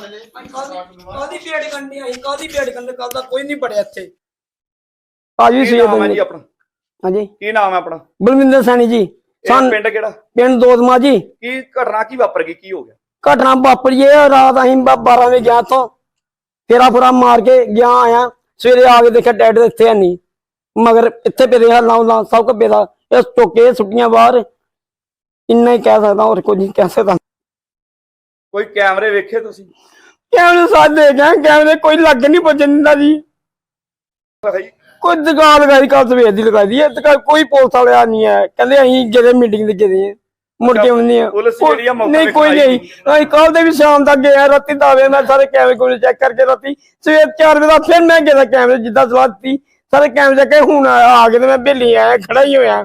ਕਾਦੀ ਪੇੜ ਕੰਨੀ ਆਈ ਕਾਦੀ ਪੇੜ ਕੰਨੇ ਕੱਲ ਦਾ ਕੋਈ ਨਹੀਂ ਬੜਿਆ ਇੱਥੇ। ਭਾਜੀ ਕੀ ਸਵੇਰ ਨਾਮ ਹੈ ਜੀ ਦੇ ਆਪਣਾ? ਹਾਂਜੀ। ਕੀ ਨਾਮ ਹੈ ਆਪਣਾ? ਬਲਵਿੰਦਰ ਸੈਣੀ ਜੀ। ਇਹ ਸਨ ਪਿੰਡ ਕਿਹੜਾ? ਪਿੰਡ ਦੋਦਮਾ ਜੀ। ਕੀ ਘਟਨਾ ਕੀ ਵਾਪਰ ਗਈ ਕੀ ਹੋ ਗਿਆ? ਘਟਨਾ ਵਾਪਰੀ ਰਾਤ ਅਸੀਂ 12 ਵਜੇ ਗਿਆ ਤੋਂ ਫੇਰਾ ਫੁਰਾ ਮਾਰ ਕੇ ਗਿਆ ਆਇਆ। ਸਵੇਰੇ ਆ ਕੇ ਦੇਖਿਆ ਡੈਡ ਇੱਥੇ ਹੈ ਨਹੀਂ ਮਗਰ ਇੱਥੇ ਪਏ ਰਿਹਾ ਲਾਉ ਲਾ ਸਭ ਕੁਝ ਪੇਦਾ ਇਸ ਟੋਕੇ ਸੁੱਟੀਆਂ ਬਾਹਰ। ਇੰਨਾ ਹੀ ਕਹਿ ਸਕਦਾ ਹੋਰ ਕੁਝ ਨਹੀਂ ਕਹਿ ਸਕਦਾ। ਕੋਈ ਕੈਮਰੇ ਵੇਖੇ ਤੁਸੀਂ? ਕੈਮਰੇ ਦੇ ਗਏ ਕੈਮਰੇ ਕੋਈ ਲੱਗ ਨਹੀਂ ਪੁੱਜਣ ਦਿੰਦਾ ਜੀ। ਕੋਈ ਦੁਕਾਨ ਲਗਾਈ ਕੱਲ ਸਵੇਰ ਦੀ ਲਗਾਈ ਦੀ ਦੁਕਾਨ ਕੋਈ ਪੁਲਿਸ ਵਾਲਿਆ ਨਹੀਂ ਹੈ ਕਹਿੰਦੇ ਅਸੀਂ ਜਿਹੜੇ ਮੀਟਿੰਗ ਤੇ ਗਏ ਮੁੜ ਕੇ ਆਉਂਦੇ ਆ। ਨਹੀਂ ਕੋਈ ਨਹੀਂ। ਅਸੀਂ ਕੱਲ ਦੇ ਵੀ ਸ਼ਾਮ ਤੱਕ ਗਏ ਆ ਰਾਤੀ ਦਾਵੇ ਮੈਂ ਸਾਰੇ ਕੈਮਰੇ ਕੋਲ ਚੈੱਕ ਕਰਕੇ ਰਾਤੀ ਸਵੇਰ 4 ਵਜੇ ਦਾ ਫਿਰ ਮੈਂ ਗਿਆ ਕੈਮਰੇ ਜਿੱਦਾਂ ਸਲਾਹ ਦਿੱਤੀ ਸਾਰੇ ਕੈਮਰੇ ਚੱਕੇ ਹੁਣ ਆ ਕੇ ਤੇ ਮੈਂ ਬੇਲੀ ਆਇਆ ਖੜਾ ਹੀ ਹੋਇਆ।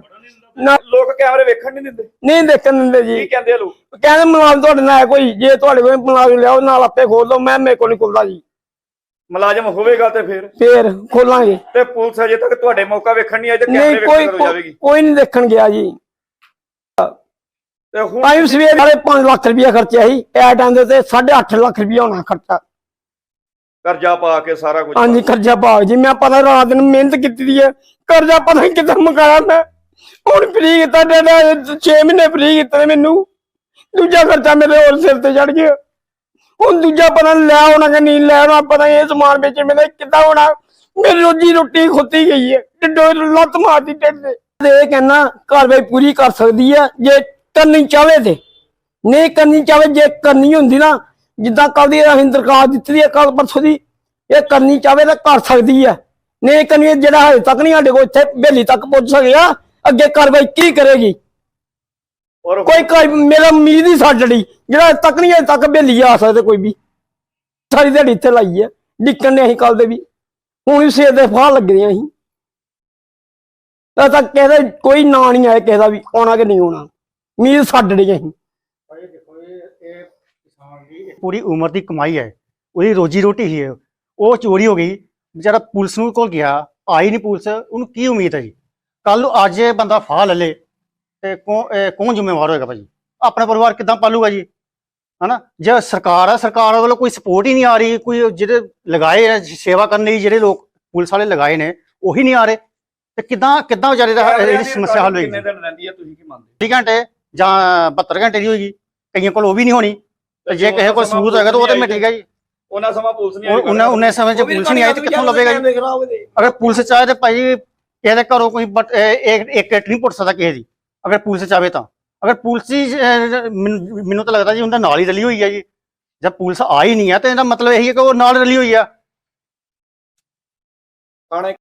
ਕੈਮਰੇ ਵੇਖਣ ਨਹੀਂ ਦਿੰਦੇ? ਨਹੀਂ ਦੇਖਣ ਦਿੰਦੇ ਕੀ ਜੀ ਕਹਿੰਦੇ ਆ ਲੋਕ? ਕਹਿੰਦੇ ਮੁਲਾਜ਼ਮ ਤੁਹਾਡੇ ਨਾਲ ਹੈ ਕੋਈ ਜੇ ਤੁਹਾਡੇ ਕੋਲ ਮੁਲਾਜ਼ਮ ਲਿਆਓ ਨਾਲ ਆਪੇ ਖੋਲ ਲਓ ਮੈਂ ਮੇਰੇ ਕੋਲ ਨਹੀਂ ਖੁੱਲਦਾ ਜੀ। ਮੁਲਾਜ਼ਮ ਹੋਵੇਗਾ ਤੇ ਫਿਰ? ਫੇਰ ਖੋਲਾਂਗੇ। ਤੇ ਪੁਲਿਸ ਅਜੇ ਤੱਕ ਤੁਹਾਡੇ ਮੌਕਾ ਵੇਖਣ ਨਹੀਂ ਆਈ ਤੇ ਨਹੀਂ ਕੈਮਰੇ ਕੋਈ ਵੇਖਣ ਕਦੋਂ ਜਾਵੇਗੀ? ਕੋਈ ਨਹੀਂ ਦੇਖਣ ਗਿਆ ਜੀ। ਤੇ ਹੁਣ ਆਈ ਸਵੇਰ ਵਾਲੇ 5 ਲੱਖ ਰੁਪਇਆ ਖਰਚਿਆ ਸੀ ਐ ਟਾਈਮ ਦੇ ਤੇ 8.5 ਲੱਖ ਰੁਪਇਆ ਹੋਣਾ ਖਰਚਾ। ਕਰਜ਼ਾ ਪਾ ਕੇ ਸਾਰਾ ਕੁਝ ਹਾਂਜੀ ਕਰਜ਼ਾ ਭਾਗ ਜੀ ਮੈਂ ਪਤਾ ਰਾਤ ਨੂੰ ਮਿਹਨਤ ਕੀਤੀ ਦੀ ਹੈ ਕਰਜ਼ਾ ਪਤਾ ਨਹੀਂ ਕਿੱਦਾਂ ਮੁਕਾਇਆ ਮੈਂ। ਹੁਣ ਫ੍ਰੀ ਕੀਤਾ ਡੇਡਾ 6 ਮਹੀਨੇ ਫ੍ਰੀ ਕੀਤਾ ਨੇ ਮੈਨੂੰ। ਦੂਜਾ ਖਰਚਾ ਮੇਰੇ ਹੋਰ ਸਿਰ ਤੇ ਚੜ ਗਿਆ। ਹੁਣ ਦੂਜਾ ਪਤਾ ਲੈ ਆਉਣਾ ਕਿ ਨਹੀਂ ਲੈ ਆਉਣਾ, ਪਤਾ ਇਹ ਸਮਾਨ ਵੇਚ ਮੇਰੇ ਕਿੱਦਾਂ ਹੋਣਾ। ਮੇਰੀ ਰੋਜੀ ਰੋਟੀ ਖੁੱਤੀ ਗਈ ਹੈ। ਡਿੱਡੋ ਲੱਤ ਮਾਰਦੀ ਢਿੱਡ ਤੇ। ਇਹ ਕਹਿੰਦਾ ਕਾਰਵਾਈ ਪੂਰੀ ਕਰ ਸਕਦੀ ਹੈ, ਜੇ ਕਰਨੀ ਚਾਹਵੇ ਤੇ। ਨਹੀਂ ਕਰਨੀ ਚਾਹਵੇ, ਜੇ ਕਰਨੀ ਹੁੰਦੀ ਨਾ, ਜਿੱਦਾਂ ਕੱਲ ਦੀ ਅਸੀਂ ਦਰਖਾਸਤ ਦਿੱਤੀ ਦੀ ਹੈ ਕੱਲ ਪਰਸੋਂ ਦੀ ਇਹ ਕਰਨੀ ਚਾਹਵੇ ਤਾਂ ਕਰ ਸਕਦੀ ਹੈ। ਨਹੀਂ ਕਰਨੀ ਜਿਹੜਾ ਹਜੇ ਤੱਕ ਨਹੀਂ ਸਾਡੇ ਕੋਲ ਇੱਥੇ ਬੇਲੀ ਤੱਕ ਪਹੁੰਚ ਸਕਿਆ। ਅੱਗੇ ਕਾਰਵਾਈ ਕੀ ਕਰੇਗੀ? ਔਰ ਕੋਈ ਕੋਈ ਮੇਰਾ ਉਮੀਦ ਹੀ ਛੱਡ ਲਈ ਜਿਹੜਾ ਤੱਕ ਨਹੀਂ ਹਜੇ ਤੱਕ ਬੇਲੀ ਆ ਸਕਦੇ ਕੋਈ ਵੀ। ਸਾਰੀ ਦਿਹਾੜੀ ਇੱਥੇ ਲਾਈ ਹੈ ਡਿੱਕਣ ਨੇ ਅਸੀਂ ਕੱਲ ਦੇ ਵੀ। ਹੁਣ ਵੀ ਸਵੇਰ ਦੇ ਫਾਹ ਲੱਗ ਰਹੀਆਂ ਅਸੀਂ। ਤਾਂ ਤੱਕ ਕਿਸੇ ਦਾ ਕੋਈ ਨਾਂ ਨਹੀਂ ਆਇਆ ਕਿਸੇ ਦਾ ਵੀ ਆਉਣਾ ਕਿ ਨਹੀਂ ਆਉਣਾ। ਉਮੀਦ ਛੱਡ ਲਈ ਅਸੀਂ। ਭਾਈ ਦੇਖੋ ਇਹ ਇਹ ਕਿਸਾਨ ਦੀ ਇਹ ਪੂਰੀ ਉਮਰ ਦੀ ਕਮਾਈ ਹੈ। ਉਹਦੀ ਰੋਜੀ ਰੋਟੀ ਹੀ ਹੈ। ਉਹ ਚੋਰੀ ਹੋ ਗਈ। ਵਿਚਾਰਾ ਪੁਲਿਸ ਨੂੰ ਕੋਲ ਗਿਆ। ਆਈ ਨਹੀਂ ਪੁਲਿਸ ਉਹਨੂੰ ਕੀ ਉਮੀਦ ਹੈ ਜੀ? ਕੱਲ ਨੂੰ ਅੱਜ ਇਹ ਬੰਦਾ ਫਾਹ ਲੈ ਲੇ ਤੇ ਕੌਣ ਇਹ ਜ਼ਿੰਮੇਵਾਰ ਹੋਏਗਾ ਭਾਜੀ? ਆਪਣਾ ਪਰਿਵਾਰ ਕਿੱਦਾਂ ਪਾਲੂਗਾ ਜੀ? ਹਨਾ? ਜੇ ਸਰਕਾਰ ਆ ਸਰਕਾਰ ਵੱਲੋਂ ਕੋਈ ਸਪੋਰਟ ਹੀ ਨਹੀਂ ਆ ਰਹੀ ਕੋਈ ਜਿਹੜੇ ਲਗਾਏ ਆ ਸੇਵਾ ਕਰਨ ਲਈ ਜਿਹੜੇ ਲੋਕ ਪੁਲਿਸ ਵਾਲੇ ਲਗਾਏ ਨੇ ਉਹੀ ਨਹੀਂ ਆ ਰਹੇ। ਤੇ ਕਿੱਦਾਂ ਕਿੱਦਾਂ ਵਿਚਾਰੇ ਦਾ ਦੀ ਸਮੱਸਿਆ ਹੱਲ ਹੋਏਗੀ? ਕਿੰਨੇ ਦਿਨ ਰਹਿੰਦੀ ਆ ਤੁਸੀਂ ਕੀ ਮੰਨਦੇ? 20 ਘੰਟੇ ਜਾਂ 72 ਘੰਟੇ ਦੀ ਹੋਏਗੀ। ਕਈਆਂ ਕੋਲ ਉਹ ਵੀ ਨਹੀਂ ਹੋਣੀ। ਜੇ ਕਿਸੇ ਕੋਲ ਸਬੂਤ ਹੋਏਗਾ ਤਾਂ ਉਹ ਤੇ ਮਿਟੇਗਾ ਜੀ। ਉਹਨਾਂ ਸਮਾਂ ਪੁਲਿਸ ਨਹੀਂ ਉਹ- ਉਹਨਾਂ ਉਹਨੇ ਸਮੇਂ 'ਚ ਪੁਲਿਸ ਨਹੀਂ ਆਈ ਤੇ ਕਿੱਥੋਂ ਲੱਭੇਗਾ ਜੀ? ਅਗਰ ਪੁਲਿਸ ਚਾਹੇ ਤੇ ਭਾਈ ਕਿਸੇ ਦੇ ਘਰੋਂ ਕੋਈ ਇੱਕ ਇੱਕ ਇੱਟ ਨਹੀਂ ਪੁੱਟ ਸਕਦਾ ਕਿਸੇ ਦੀ। ਅਗਰ ਪੁਲਿਸ ਚਾਹੇ ਤਾਂ। ਅਗਰ ਪੁਲਿਸ ਹੀ ਮੈਨੂੰ ਤਾਂ ਲੱਗਦਾ ਜੀ ਉਹਦਾ ਨਾਲ ਹੀ ਰਲੀ ਹੋਈ ਹੈ ਜੀ। ਜਦ ਪੁਲਿਸ ਆ ਹੀ ਨਹੀਂ ਆ, ਤੇ ਇਹਦਾ ਮਤਲਬ ਇਹੀ ਹੈ ਕਿ ਉਹ ਨਾਲ ਰਲੀ ਹੋਈ ਆ। ਥਾਣੇ